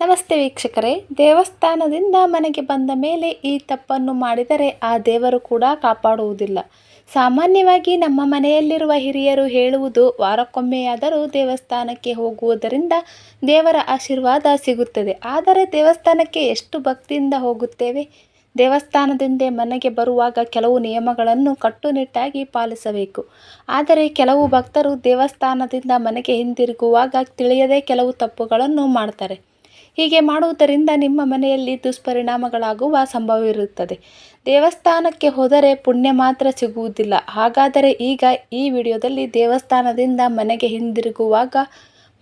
ನಮಸ್ತೆ ವೀಕ್ಷಕರೇ. ದೇವಸ್ಥಾನದಿಂದ ಮನೆಗೆ ಬಂದ ಮೇಲೆ ಈ ತಪ್ಪನ್ನು ಮಾಡಿದರೆ ಆ ದೇವರು ಕೂಡ ಕಾಪಾಡುವುದಿಲ್ಲ. ಸಾಮಾನ್ಯವಾಗಿ ನಮ್ಮ ಮನೆಯಲ್ಲಿರುವ ಹಿರಿಯರು ಹೇಳುವುದು, ವಾರಕ್ಕೊಮ್ಮೆಯಾದರೂ ದೇವಸ್ಥಾನಕ್ಕೆ ಹೋಗುವುದರಿಂದ ದೇವರ ಆಶೀರ್ವಾದ ಸಿಗುತ್ತದೆ. ಆದರೆ ದೇವಸ್ಥಾನಕ್ಕೆ ಎಷ್ಟು ಭಕ್ತಿಯಿಂದ ಹೋಗುತ್ತೇವೆ? ದೇವಸ್ಥಾನದಿಂದ ಮನೆಗೆ ಬರುವಾಗ ಕೆಲವು ನಿಯಮಗಳನ್ನು ಕಟ್ಟುನಿಟ್ಟಾಗಿ ಪಾಲಿಸಬೇಕು. ಆದರೆ ಕೆಲವು ಭಕ್ತರು ದೇವಸ್ಥಾನದಿಂದ ಮನೆಗೆ ಹಿಂದಿರುಗುವಾಗ ತಿಳಿಯದೆ ಕೆಲವು ತಪ್ಪುಗಳನ್ನು ಮಾಡ್ತಾರೆ. ಹೀಗೆ ಮಾಡುವುದರಿಂದ ನಿಮ್ಮ ಮನೆಯಲ್ಲಿ ದುಷ್ಪರಿಣಾಮಗಳಾಗುವ ಸಂಭವವಿರುತ್ತದೆ. ದೇವಸ್ಥಾನಕ್ಕೆ ಹೋದರೆ ಪುಣ್ಯ ಮಾತ್ರ ಸಿಗುವುದಿಲ್ಲ. ಹಾಗಾದರೆ ಈಗ ಈ ವಿಡಿಯೋದಲ್ಲಿ ದೇವಸ್ಥಾನದಿಂದ ಮನೆಗೆ ಹಿಂದಿರುಗುವಾಗ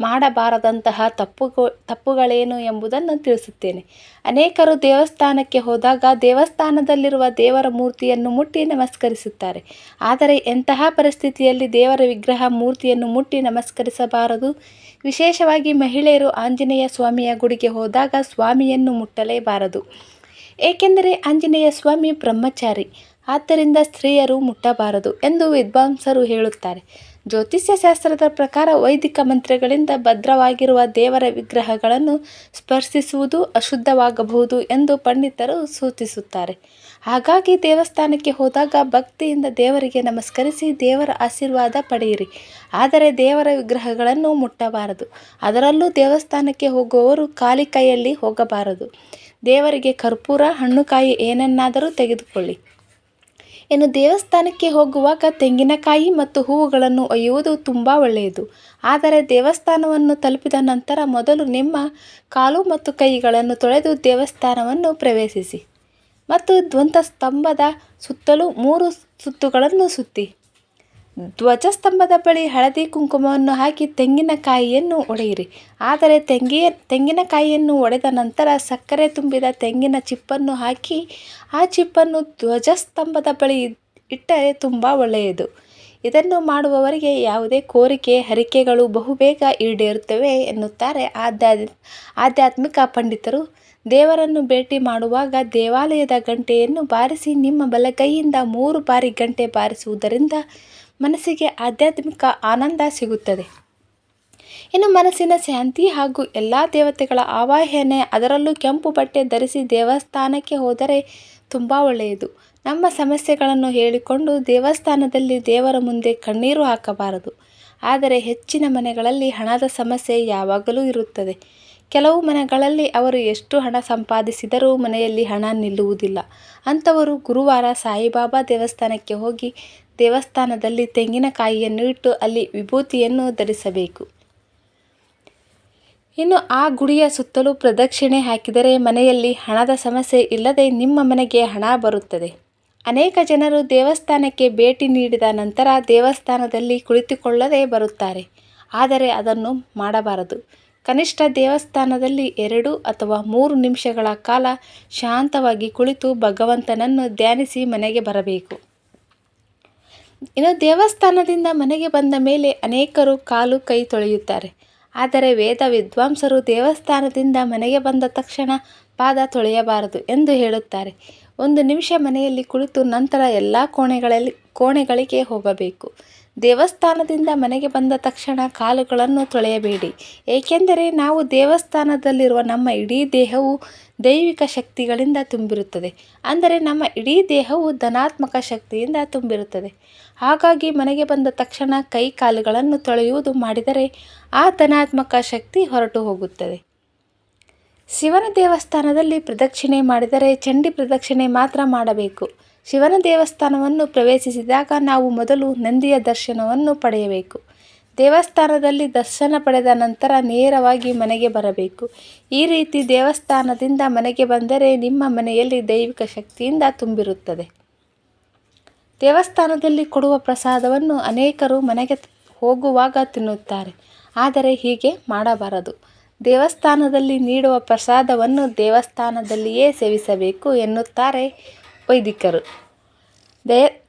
ಮಾಡಬಾರದಂತಹ ತಪ್ಪು ತಪ್ಪುಗಳೇನು ಎಂಬುದನ್ನು ತಿಳಿಸುತ್ತೇನೆ. ಅನೇಕರು ದೇವಸ್ಥಾನಕ್ಕೆ ಹೋದಾಗ ದೇವಸ್ಥಾನದಲ್ಲಿರುವ ದೇವರ ಮೂರ್ತಿಯನ್ನು ಮುಟ್ಟಿ ನಮಸ್ಕರಿಸುತ್ತಾರೆ. ಆದರೆ ಎಂತಹ ಪರಿಸ್ಥಿತಿಯಲ್ಲಿ ದೇವರ ವಿಗ್ರಹ ಮೂರ್ತಿಯನ್ನು ಮುಟ್ಟಿ ನಮಸ್ಕರಿಸಬಾರದು? ವಿಶೇಷವಾಗಿ ಮಹಿಳೆಯರು ಆಂಜನೇಯ ಸ್ವಾಮಿಯ ಗುಡಿಗೆ ಹೋದಾಗ ಸ್ವಾಮಿಯನ್ನು ಮುಟ್ಟಲೇಬಾರದು. ಏಕೆಂದರೆ ಆಂಜನೇಯ ಸ್ವಾಮಿ ಬ್ರಹ್ಮಚಾರಿ, ಆದ್ದರಿಂದ ಸ್ತ್ರೀಯರು ಮುಟ್ಟಬಾರದು ಎಂದು ವಿದ್ವಾಂಸರು ಹೇಳುತ್ತಾರೆ. ಜ್ಯೋತಿಷ್ಯ ಶಾಸ್ತ್ರದ ಪ್ರಕಾರ ವೈದಿಕ ಮಂತ್ರಗಳಿಂದ ಭದ್ರವಾಗಿರುವ ದೇವರ ವಿಗ್ರಹಗಳನ್ನು ಸ್ಪರ್ಶಿಸುವುದು ಅಶುದ್ಧವಾಗಬಹುದು ಎಂದು ಪಂಡಿತರು ಸೂಚಿಸುತ್ತಾರೆ. ಹಾಗಾಗಿ ದೇವಸ್ಥಾನಕ್ಕೆ ಹೋದಾಗ ಭಕ್ತಿಯಿಂದ ದೇವರಿಗೆ ನಮಸ್ಕರಿಸಿ ದೇವರ ಆಶೀರ್ವಾದ ಪಡೆಯಿರಿ. ಆದರೆ ದೇವರ ವಿಗ್ರಹಗಳನ್ನು ಮುಟ್ಟಬಾರದು. ಅದರಲ್ಲೂ ದೇವಸ್ಥಾನಕ್ಕೆ ಹೋಗುವವರು ಖಾಲಿ ಕೈಯಲ್ಲಿ ಹೋಗಬಾರದು. ದೇವರಿಗೆ ಕರ್ಪೂರ, ಹಣ್ಣುಕಾಯಿ ಏನನ್ನಾದರೂ ತೆಗೆದುಕೊಳ್ಳಿ. ಇನ್ನು ದೇವಸ್ಥಾನಕ್ಕೆ ಹೋಗುವಾಗ ತೆಂಗಿನಕಾಯಿ ಮತ್ತು ಹೂವುಗಳನ್ನು ಒಯ್ಯುವುದು ತುಂಬ ಒಳ್ಳೆಯದು. ಆದರೆ ದೇವಸ್ಥಾನವನ್ನು ತಲುಪಿದ ನಂತರ ಮೊದಲು ನಿಮ್ಮ ಕಾಲು ಮತ್ತು ಕೈಗಳನ್ನು ತೊಳೆದು ದೇವಸ್ಥಾನವನ್ನು ಪ್ರವೇಶಿಸಿ. ಮತ್ತು ಧ್ವಂತಸ್ತಂಭದ ಸುತ್ತಲೂ ಮೂರು ಸುತ್ತುಗಳನ್ನು ಸುತ್ತಿ. ಧ್ವಜಸ್ತಂಭದ ಬಳಿ ಹಳದಿ ಕುಂಕುಮವನ್ನು ಹಾಕಿ ತೆಂಗಿನಕಾಯಿಯನ್ನು ಒಡೆಯಿರಿ. ಆದರೆ ತೆಂಗಿ ತೆಂಗಿನಕಾಯಿಯನ್ನು ಒಡೆದ ನಂತರ ಸಕ್ಕರೆ ತುಂಬಿದ ತೆಂಗಿನ ಚಿಪ್ಪನ್ನು ಹಾಕಿ ಆ ಚಿಪ್ಪನ್ನು ಧ್ವಜಸ್ತಂಭದ ಬಳಿ ಇಟ್ಟರೆ ತುಂಬ ಒಳ್ಳೆಯದು. ಇದನ್ನು ಮಾಡುವವರಿಗೆ ಯಾವುದೇ ಕೋರಿಕೆ, ಹರಿಕೆಗಳು ಬಹುಬೇಗ ಈಡೇರುತ್ತವೆ ಎನ್ನುತ್ತಾರೆ ಆಧ್ಯಾತ್ಮ ಆಧ್ಯಾತ್ಮಿಕ ಪಂಡಿತರು. ದೇವರನ್ನು ಭೇಟಿ ಮಾಡುವಾಗ ದೇವಾಲಯದ ಗಂಟೆಯನ್ನು ಬಾರಿಸಿ ನಿಮ್ಮ ಬಲಗೈಯಿಂದ ಮೂರು ಬಾರಿ ಗಂಟೆ ಬಾರಿಸುವುದರಿಂದ ಮನಸ್ಸಿಗೆ ಆಧ್ಯಾತ್ಮಿಕ ಆನಂದ ಸಿಗುತ್ತದೆ. ಇನ್ನು ಮನಸ್ಸಿನ ಶಾಂತಿ ಹಾಗೂ ಎಲ್ಲ ದೇವತೆಗಳ ಆವಾಹನೆ, ಅದರಲ್ಲೂ ಕೆಂಪು ಬಟ್ಟೆ ಧರಿಸಿ ದೇವಸ್ಥಾನಕ್ಕೆ ಹೋದರೆ ತುಂಬ ಒಳ್ಳೆಯದು. ನಮ್ಮ ಸಮಸ್ಯೆಗಳನ್ನು ಹೇಳಿಕೊಂಡು ದೇವಸ್ಥಾನದಲ್ಲಿ ದೇವರ ಮುಂದೆ ಕಣ್ಣೀರು ಹಾಕಬಾರದು. ಆದರೆ ಹೆಚ್ಚಿನ ಮನೆಗಳಲ್ಲಿ ಹಣದ ಸಮಸ್ಯೆ ಯಾವಾಗಲೂ ಇರುತ್ತದೆ. ಕೆಲವು ಮನೆಗಳಲ್ಲಿ ಅವರು ಎಷ್ಟು ಹಣ ಸಂಪಾದಿಸಿದರೂ ಮನೆಯಲ್ಲಿ ಹಣ ನಿಲ್ಲುವುದಿಲ್ಲ. ಅಂಥವರು ಗುರುವಾರ ಸಾಯಿಬಾಬಾ ದೇವಸ್ಥಾನಕ್ಕೆ ಹೋಗಿ ದೇವಸ್ಥಾನದಲ್ಲಿ ತೆಂಗಿನಕಾಯಿಯನ್ನು ಇಟ್ಟು ಅಲ್ಲಿ ವಿಭೂತಿಯನ್ನು ಧರಿಸಬೇಕು. ಇನ್ನು ಆ ಗುಡಿಯ ಸುತ್ತಲೂ ಪ್ರದಕ್ಷಿಣೆ ಹಾಕಿದರೆ ಮನೆಯಲ್ಲಿ ಹಣದ ಸಮಸ್ಯೆ ಇಲ್ಲದೆ ನಿಮ್ಮ ಮನೆಗೆ ಹಣ ಬರುತ್ತದೆ. ಅನೇಕ ಜನರು ದೇವಸ್ಥಾನಕ್ಕೆ ಭೇಟಿ ನೀಡಿದ ನಂತರ ದೇವಸ್ಥಾನದಲ್ಲಿ ಕುಳಿತುಕೊಳ್ಳದೆ ಬರುತ್ತಾರೆ. ಆದರೆ ಅದನ್ನು ಮಾಡಬಾರದು. ಕನಿಷ್ಠ ದೇವಸ್ಥಾನದಲ್ಲಿ ಎರಡು ಅಥವಾ ಮೂರು ನಿಮಿಷಗಳ ಕಾಲ ಶಾಂತವಾಗಿ ಕುಳಿತು ಭಗವಂತನನ್ನು ಧ್ಯಾನಿಸಿ ಮನೆಗೆ ಬರಬೇಕು. ಇನ್ನು ದೇವಸ್ಥಾನದಿಂದ ಮನೆಗೆ ಬಂದ ಮೇಲೆ ಅನೇಕರು ಕಾಲು ಕೈ ತೊಳೆಯುತ್ತಾರೆ. ಆದರೆ ವೇದ ವಿದ್ವಾಂಸರು ದೇವಸ್ಥಾನದಿಂದ ಮನೆಗೆ ಬಂದ ತಕ್ಷಣ ಪಾದ ತೊಳೆಯಬಾರದು ಎಂದು ಹೇಳುತ್ತಾರೆ. ಒಂದು ನಿಮಿಷ ಮನೆಯಲ್ಲಿ ಕುಳಿತು ನಂತರ ಎಲ್ಲ ಕೋಣೆಗಳಲ್ಲಿ, ಕೋಣೆಗಳಿಗೆ ಹೋಗಬೇಕು. ದೇವಸ್ಥಾನದಿಂದ ಮನೆಗೆ ಬಂದ ತಕ್ಷಣ ಕಾಲುಗಳನ್ನು ತೊಳೆಯಬೇಡಿ. ಏಕೆಂದರೆ ನಾವು ದೇವಸ್ಥಾನದಲ್ಲಿರುವ ನಮ್ಮ ಇಡೀ ದೇಹವು ದೈವಿಕ ಶಕ್ತಿಗಳಿಂದ ತುಂಬಿರುತ್ತದೆ. ಅಂದರೆ ನಮ್ಮ ಇಡೀ ದೇಹವು ಧನಾತ್ಮಕ ಶಕ್ತಿಯಿಂದ ತುಂಬಿರುತ್ತದೆ. ಹಾಗಾಗಿ ಮನೆಗೆ ಬಂದ ತಕ್ಷಣ ಕೈ ಕಾಲುಗಳನ್ನು ತೊಳೆಯುವುದು ಮಾಡಿದರೆ ಆ ಧನಾತ್ಮಕ ಶಕ್ತಿ ಹೊರಟು ಹೋಗುತ್ತದೆ. ಶಿವನ ದೇವಸ್ಥಾನದಲ್ಲಿ ಪ್ರದಕ್ಷಿಣೆ ಮಾಡಿದರೆ ಚಂಡಿ ಪ್ರದಕ್ಷಿಣೆ ಮಾತ್ರ ಮಾಡಬೇಕು. ಶಿವನ ದೇವಸ್ಥಾನವನ್ನು ಪ್ರವೇಶಿಸಿದಾಗ ನಾವು ಮೊದಲು ನಂದಿಯ ದರ್ಶನವನ್ನು ಪಡೆಯಬೇಕು. ದೇವಸ್ಥಾನದಲ್ಲಿ ದರ್ಶನ ಪಡೆದ ನಂತರ ನೇರವಾಗಿ ಮನೆಗೆ ಬರಬೇಕು. ಈ ರೀತಿ ದೇವಸ್ಥಾನದಿಂದ ಮನೆಗೆ ಬಂದರೆ ನಿಮ್ಮ ಮನೆಯಲ್ಲಿ ದೈವಿಕ ಶಕ್ತಿಯಿಂದ ತುಂಬಿರುತ್ತದೆ. ದೇವಸ್ಥಾನದಲ್ಲಿ ಕೊಡುವ ಪ್ರಸಾದವನ್ನು ಅನೇಕರು ಮನೆಗೆ ಹೋಗುವಾಗ ತಿನ್ನುತ್ತಾರೆ. ಆದರೆ ಹೀಗೆ ಮಾಡಬಾರದು. ದೇವಸ್ಥಾನದಲ್ಲಿ ನೀಡುವ ಪ್ರಸಾದವನ್ನು ದೇವಸ್ಥಾನದಲ್ಲಿಯೇ ಸೇವಿಸಬೇಕು ಎನ್ನುತ್ತಾರೆ ವೈದಿಕರು. ದೇ,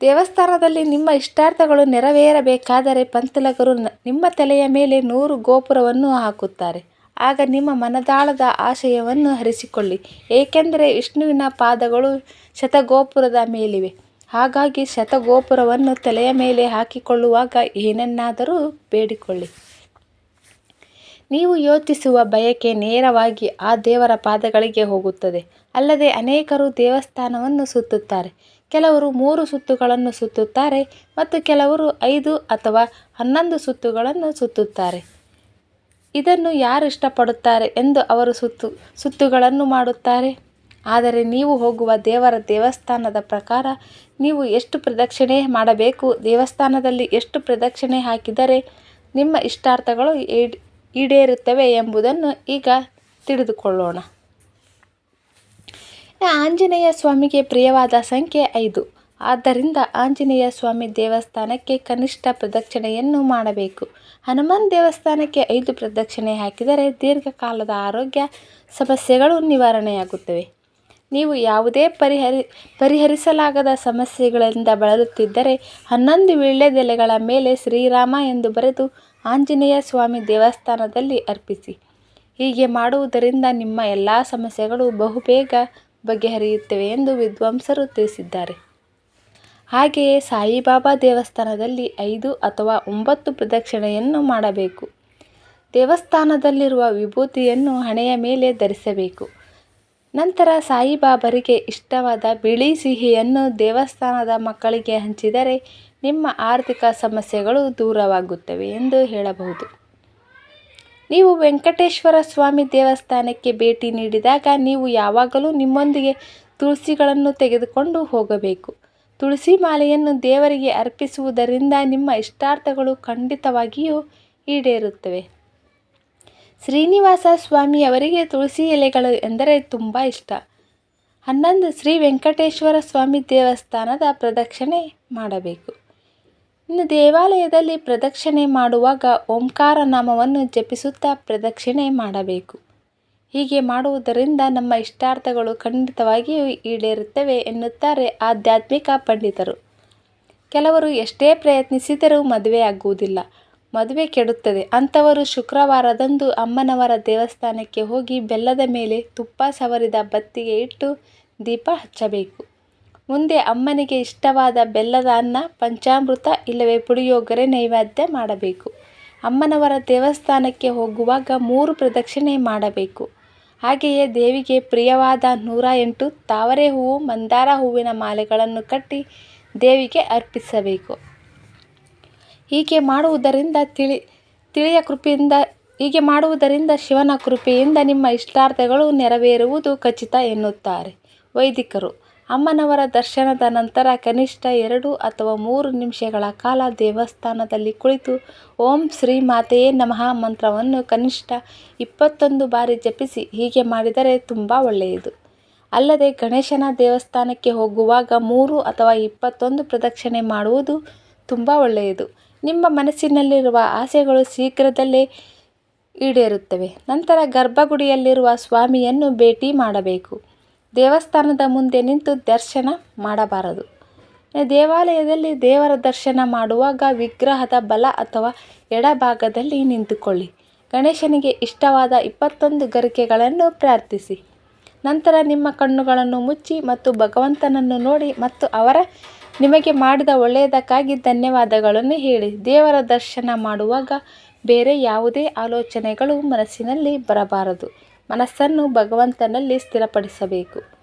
ದೇವಸ್ಥಾನದಲ್ಲಿ ನಿಮ್ಮ ಇಷ್ಟಾರ್ಥಗಳು ನೆರವೇರಬೇಕಾದರೆ ಪಂತಲಗರು ನಿಮ್ಮ ತಲೆಯ ಮೇಲೆ ನೂರು ಗೋಪುರವನ್ನು ಹಾಕುತ್ತಾರೆ. ಆಗ ನಿಮ್ಮ ಮನದಾಳದ ಆಶಯವನ್ನು ಹರಿಸಿಕೊಳ್ಳಿ. ಏಕೆಂದರೆ ವಿಷ್ಣುವಿನ ಪಾದಗಳು ಶತಗೋಪುರದ ಮೇಲಿವೆ. ಹಾಗಾಗಿ ಶತಗೋಪುರವನ್ನು ತಲೆಯ ಮೇಲೆ ಹಾಕಿಕೊಳ್ಳುವಾಗ ಏನನ್ನಾದರೂ ಬೇಡಿಕೊಳ್ಳಿ. ನೀವು ಯೋಚಿಸುವ ಬಯಕೆ ನೇರವಾಗಿ ಆ ದೇವರ ಪಾದಗಳಿಗೆ ಹೋಗುತ್ತದೆ. ಅಲ್ಲದೆ ಅನೇಕರು ದೇವಸ್ಥಾನವನ್ನು ಸುತ್ತುತ್ತಾರೆ. ಕೆಲವರು ಮೂರು ಸುತ್ತುಗಳನ್ನು ಸುತ್ತುತ್ತಾರೆ ಮತ್ತು ಕೆಲವರು ಐದು ಅಥವಾ ಹನ್ನೊಂದು ಸುತ್ತುಗಳನ್ನು ಸುತ್ತುತ್ತಾರೆ. ಇದನ್ನು ಯಾರು ಇಷ್ಟಪಡುತ್ತಾರೆ ಎಂದು ಅವರು ಸುತ್ತು, ಸುತ್ತುಗಳನ್ನು ಮಾಡುತ್ತಾರೆ? ಆದರೆ ನೀವು ಹೋಗುವ ದೇವರ ದೇವಸ್ಥಾನದ ಪ್ರಕಾರ ನೀವು ಎಷ್ಟು ಪ್ರದಕ್ಷಿಣೆ ಮಾಡಬೇಕು? ದೇವಸ್ಥಾನದಲ್ಲಿ ಎಷ್ಟು ಪ್ರದಕ್ಷಿಣೆ ಹಾಕಿದರೆ ನಿಮ್ಮ ಇಷ್ಟಾರ್ಥಗಳು ಈಡೇರುತ್ತವೆ ಎಂಬುದನ್ನು ಈಗ ತಿಳಿದುಕೊಳ್ಳೋಣ. ಆಂಜನೇಯ ಸ್ವಾಮಿಗೆ ಪ್ರಿಯವಾದ ಸಂಖ್ಯೆ ಐದು. ಆದ್ದರಿಂದ ಆಂಜನೇಯ ಸ್ವಾಮಿ ದೇವಸ್ಥಾನಕ್ಕೆ ಕನಿಷ್ಠ ಪ್ರದಕ್ಷಿಣೆಯನ್ನು ಮಾಡಬೇಕು. ಹನುಮಾನ್ ದೇವಸ್ಥಾನಕ್ಕೆ ಐದು ಪ್ರದಕ್ಷಿಣೆ ಹಾಕಿದರೆ ದೀರ್ಘಕಾಲದ ಆರೋಗ್ಯ ಸಮಸ್ಯೆಗಳು ನಿವಾರಣೆಯಾಗುತ್ತವೆ. ನೀವು ಯಾವುದೇ ಪರಿಹರಿ, ಪರಿಹರಿಸಲಾಗದ ಸಮಸ್ಯೆಗಳಿಂದ ಬಳಲುತ್ತಿದ್ದರೆ ಹನ್ನೊಂದು ವೀಳ್ಯದೆಲೆಗಳ ಮೇಲೆ ಶ್ರೀರಾಮ ಎಂದು ಬರೆದು ಆಂಜನೇಯ ಸ್ವಾಮಿ ದೇವಸ್ಥಾನದಲ್ಲಿ ಅರ್ಪಿಸಿ. ಹೀಗೆ ಮಾಡುವುದರಿಂದ ನಿಮ್ಮ ಎಲ್ಲ ಸಮಸ್ಯೆಗಳು ಬಹುಬೇಗ ಬಗೆಹರಿಯುತ್ತವೆ ಎಂದು ವಿದ್ವಾಂಸರು ತಿಳಿಸಿದ್ದಾರೆ. ಹಾಗೆಯೇ ಸಾಯಿಬಾಬಾ ದೇವಸ್ಥಾನದಲ್ಲಿ ಐದು ಅಥವಾ ಒಂಬತ್ತು ಪ್ರದಕ್ಷಿಣೆಯನ್ನು ಮಾಡಬೇಕು. ದೇವಸ್ಥಾನದಲ್ಲಿರುವ ವಿಭೂತಿಯನ್ನು ಹಣೆಯ ಮೇಲೆ ಧರಿಸಬೇಕು. ನಂತರ ಸಾಯಿಬಾಬರಿಗೆ ಇಷ್ಟವಾದ ಬಿಳಿ ಸಿಹಿಯನ್ನು ದೇವಸ್ಥಾನದ ಮಕ್ಕಳಿಗೆ ಹಂಚಿದರೆ ನಿಮ್ಮ ಆರ್ಥಿಕ ಸಮಸ್ಯೆಗಳು ದೂರವಾಗುತ್ತವೆ ಎಂದು ಹೇಳಬಹುದು. ನೀವು ವೆಂಕಟೇಶ್ವರ ಸ್ವಾಮಿ ದೇವಸ್ಥಾನಕ್ಕೆ ಭೇಟಿ ನೀಡಿದಾಗ ನೀವು ಯಾವಾಗಲೂ ನಿಮ್ಮೊಂದಿಗೆ ತುಳಸಿಗಳನ್ನು ತೆಗೆದುಕೊಂಡು ಹೋಗಬೇಕು. ತುಳಸಿ ಮಾಲೆಯನ್ನು ದೇವರಿಗೆ ಅರ್ಪಿಸುವುದರಿಂದ ನಿಮ್ಮ ಇಷ್ಟಾರ್ಥಗಳು ಖಂಡಿತವಾಗಿಯೂ ಈಡೇರುತ್ತವೆ. ಶ್ರೀನಿವಾಸ ಸ್ವಾಮಿಯವರಿಗೆ ತುಳಸಿ ಎಲೆಗಳು ಎಂದರೆ ತುಂಬ ಇಷ್ಟ. ಹನ್ನೊಂದು ಶ್ರೀ ವೆಂಕಟೇಶ್ವರ ಸ್ವಾಮಿ ದೇವಸ್ಥಾನದ ಪ್ರದಕ್ಷಿಣೆ ಮಾಡಬೇಕು. ಇನ್ನು ದೇವಾಲಯದಲ್ಲಿ ಪ್ರದಕ್ಷಿಣೆ ಮಾಡುವಾಗ ಓಂಕಾರ ನಾಮವನ್ನು ಜಪಿಸುತ್ತಾ ಪ್ರದಕ್ಷಿಣೆ ಮಾಡಬೇಕು. ಹೀಗೆ ಮಾಡುವುದರಿಂದ ನಮ್ಮ ಇಷ್ಟಾರ್ಥಗಳು ಖಂಡಿತವಾಗಿಯೂ ಈಡೇರುತ್ತವೆ ಎನ್ನುತ್ತಾರೆ ಆಧ್ಯಾತ್ಮಿಕ ಪಂಡಿತರು. ಕೆಲವರು ಎಷ್ಟೇ ಪ್ರಯತ್ನಿಸಿದರೂ ಮದುವೆ ಆಗುವುದಿಲ್ಲ ಮದುವೆ ಕೆಡುತ್ತದೆ. ಅಂಥವರು ಶುಕ್ರವಾರದಂದು ಅಮ್ಮನವರ ದೇವಸ್ಥಾನಕ್ಕೆ ಹೋಗಿ ಬೆಲ್ಲದ ಮೇಲೆ ತುಪ್ಪ ಸವರಿದ ಬತ್ತಿಗೆ ಇಟ್ಟು ದೀಪ ಹಚ್ಚಬೇಕು. ಮುಂದೆ ಅಮ್ಮನಿಗೆ ಇಷ್ಟವಾದ ಬೆಲ್ಲದ ಅನ್ನ, ಪಂಚಾಮೃತ ಇಲ್ಲವೇ ಪುಳಿಯೋಗರೆ ನೈವೇದ್ಯ ಮಾಡಬೇಕು. ಅಮ್ಮನವರ ದೇವಸ್ಥಾನಕ್ಕೆ ಹೋಗುವಾಗ ಮೂರು ಪ್ರದಕ್ಷಿಣೆ ಮಾಡಬೇಕು. ಹಾಗೆಯೇ ದೇವಿಗೆ ಪ್ರಿಯವಾದ ನೂರ ಎಂಟು ತಾವರೆ ಹೂವು, ಮಂದಾರ ಹೂವಿನ ಮಾಲೆಗಳನ್ನು ಕಟ್ಟಿ ದೇವಿಗೆ ಅರ್ಪಿಸಬೇಕು. ಹೀಗೆ ಮಾಡುವುದರಿಂದ ತಿಳಿ, ತಿಳಿಯ ಕೃಪೆಯಿಂದ, ಹೀಗೆ ಮಾಡುವುದರಿಂದ ಶಿವನ ಕೃಪೆಯಿಂದ ನಿಮ್ಮ ಇಷ್ಟಾರ್ಥಗಳು ನೆರವೇರುವುದು ಖಚಿತ ಎನ್ನುತ್ತಾರೆ. ವೈದಿಕರು, ಅಮ್ಮನವರ ದರ್ಶನದ ನಂತರ ಕನಿಷ್ಠ ಎರಡು ಅಥವಾ ಮೂರು ನಿಮಿಷಗಳ ಕಾಲ ದೇವಸ್ಥಾನದಲ್ಲಿ ಕುಳಿತು ಓಂ ಶ್ರೀ ಮಾತೆಯೇ ನಮಃ ಮಂತ್ರವನ್ನು ಕನಿಷ್ಠ ಇಪ್ಪತ್ತೊಂದು ಬಾರಿ ಜಪಿಸಿ ಹೀಗೆ ಮಾಡಿದರೆ ತುಂಬ ಒಳ್ಳೆಯದು. ಅಲ್ಲದೆ ಗಣೇಶನ ದೇವಸ್ಥಾನಕ್ಕೆ ಹೋಗುವಾಗ ಮೂರು ಅಥವಾ ಇಪ್ಪತ್ತೊಂದು ಪ್ರದಕ್ಷಿಣೆ ಮಾಡುವುದು ತುಂಬ ಒಳ್ಳೆಯದು. ನಿಮ್ಮ ಮನಸ್ಸಿನಲ್ಲಿರುವ ಆಸೆಗಳು ಶೀಘ್ರದಲ್ಲೇ ಈಡೇರುತ್ತವೆ. ನಂತರ ಗರ್ಭಗುಡಿಯಲ್ಲಿರುವ ಸ್ವಾಮಿಯನ್ನು ಭೇಟಿ ಮಾಡಬೇಕು. ದೇವಸ್ಥಾನದ ಮುಂದೆ ನಿಂತು ದರ್ಶನ ಮಾಡಬಾರದು. ದೇವಾಲಯದಲ್ಲಿ ದೇವರ ದರ್ಶನ ಮಾಡುವಾಗ ವಿಗ್ರಹದ ಬಲ ಅಥವಾ ಎಡಭಾಗದಲ್ಲಿ ನಿಂತುಕೊಳ್ಳಿ. ಗಣೇಶನಿಗೆ ಇಷ್ಟವಾದ ಇಪ್ಪತ್ತೊಂದು ಗರಿಕೆಗಳನ್ನು ಪ್ರಾರ್ಥಿಸಿ. ನಂತರ ನಿಮ್ಮ ಕಣ್ಣುಗಳನ್ನು ಮುಚ್ಚಿ ಮತ್ತು ಭಗವಂತನನ್ನು ನೋಡಿ ಮತ್ತು ಅವರ ನಿಮಗೆ ಮಾಡಿದ ಒಳ್ಳೆಯದಕ್ಕಾಗಿ ಧನ್ಯವಾದಗಳನ್ನು ಹೇಳಿ. ದೇವರ ದರ್ಶನ ಮಾಡುವಾಗ ಬೇರೆ ಯಾವುದೇ ಆಲೋಚನೆಗಳು ಮನಸ್ಸಿನಲ್ಲಿ ಬರಬಾರದು. ಮನಸ್ಸನ್ನು ಭಗವಂತನಲ್ಲಿ ಸ್ಥಿರಪಡಿಸಬೇಕು.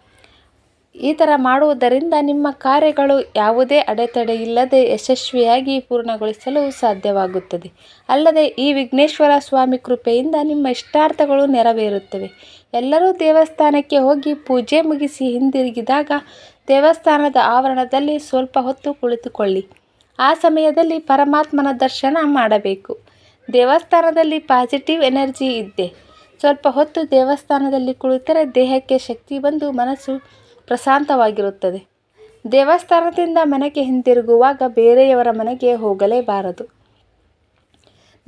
ಈ ಥರ ಮಾಡುವುದರಿಂದ ನಿಮ್ಮ ಕಾರ್ಯಗಳು ಯಾವುದೇ ಅಡೆತಡೆ ಇಲ್ಲದೆ ಯಶಸ್ವಿಯಾಗಿ ಪೂರ್ಣಗೊಳಿಸಲು ಸಾಧ್ಯವಾಗುತ್ತದೆ. ಅಲ್ಲದೆ ಈ ವಿಘ್ನೇಶ್ವರ ಸ್ವಾಮಿ ಕೃಪೆಯಿಂದ ನಿಮ್ಮ ಇಷ್ಟಾರ್ಥಗಳು ನೆರವೇರುತ್ತವೆ. ಎಲ್ಲರೂ ದೇವಸ್ಥಾನಕ್ಕೆ ಹೋಗಿ ಪೂಜೆ ಮುಗಿಸಿ ಹಿಂದಿರುಗಿದಾಗ ದೇವಸ್ಥಾನದ ಆವರಣದಲ್ಲಿ ಸ್ವಲ್ಪ ಹೊತ್ತು ಕುಳಿತುಕೊಳ್ಳಿ. ಆ ಸಮಯದಲ್ಲಿ ಪರಮಾತ್ಮನ ದರ್ಶನ ಮಾಡಬೇಕು. ದೇವಸ್ಥಾನದಲ್ಲಿ ಪಾಸಿಟಿವ್ ಎನರ್ಜಿ ಇದ್ದೆ ಸ್ವಲ್ಪ ಹೊತ್ತು ದೇವಸ್ಥಾನದಲ್ಲಿ ಕುಳಿತರೆ ದೇಹಕ್ಕೆ ಶಕ್ತಿ ಬಂದು ಮನಸ್ಸು ಪ್ರಶಾಂತವಾಗಿರುತ್ತದೆ. ದೇವಸ್ಥಾನದಿಂದ ಮನೆಗೆ ಹಿಂದಿರುಗುವಾಗ ಬೇರೆಯವರ ಮನೆಗೆ ಹೋಗಲೇಬಾರದು.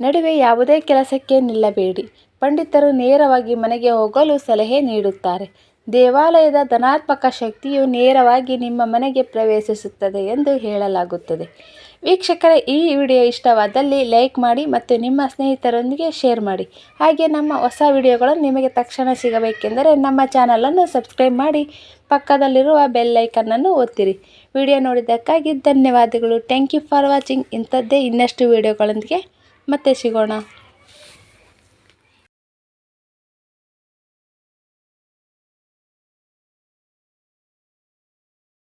ನಡುವೆ ಯಾವುದೇ ಕೆಲಸಕ್ಕೆ ನಿಲ್ಲಬೇಡಿ. ಪಂಡಿತರು ನೇರವಾಗಿ ಮನೆಗೆ ಹೋಗಲು ಸಲಹೆ ನೀಡುತ್ತಾರೆ. ದೇವಾಲಯದ ಧನಾತ್ಮಕ ಶಕ್ತಿಯು ನೇರವಾಗಿ ನಿಮ್ಮ ಮನೆಗೆ ಪ್ರವೇಶಿಸುತ್ತದೆ ಎಂದು ಹೇಳಲಾಗುತ್ತದೆ. ವೀಕ್ಷಕರ, ಈ ವಿಡಿಯೋ ಇಷ್ಟವಾದಲ್ಲಿ ಲೈಕ್ ಮಾಡಿ ಮತ್ತು ನಿಮ್ಮ ಸ್ನೇಹಿತರೊಂದಿಗೆ ಶೇರ್ ಮಾಡಿ. ಹಾಗೆ ನಮ್ಮ ಹೊಸ ವಿಡಿಯೋಗಳು ನಿಮಗೆ ತಕ್ಷಣ ಸಿಗಬೇಕೆಂದರೆ ನಮ್ಮ ಚಾನಲನ್ನು ಸಬ್ಸ್ಕ್ರೈಬ್ ಮಾಡಿ, ಪಕ್ಕದಲ್ಲಿರುವ ಬೆಲ್ ಐಕನ್ನನ್ನು ಒತ್ತಿರಿ. ವಿಡಿಯೋ ನೋಡಿದ್ದಕ್ಕಾಗಿ ಧನ್ಯವಾದಗಳು. Thank you for watching. ಇಂಥದ್ದೇ ಇನ್ನಷ್ಟು ವಿಡಿಯೋಗಳೊಂದಿಗೆ ಮತ್ತೆ ಸಿಗೋಣ.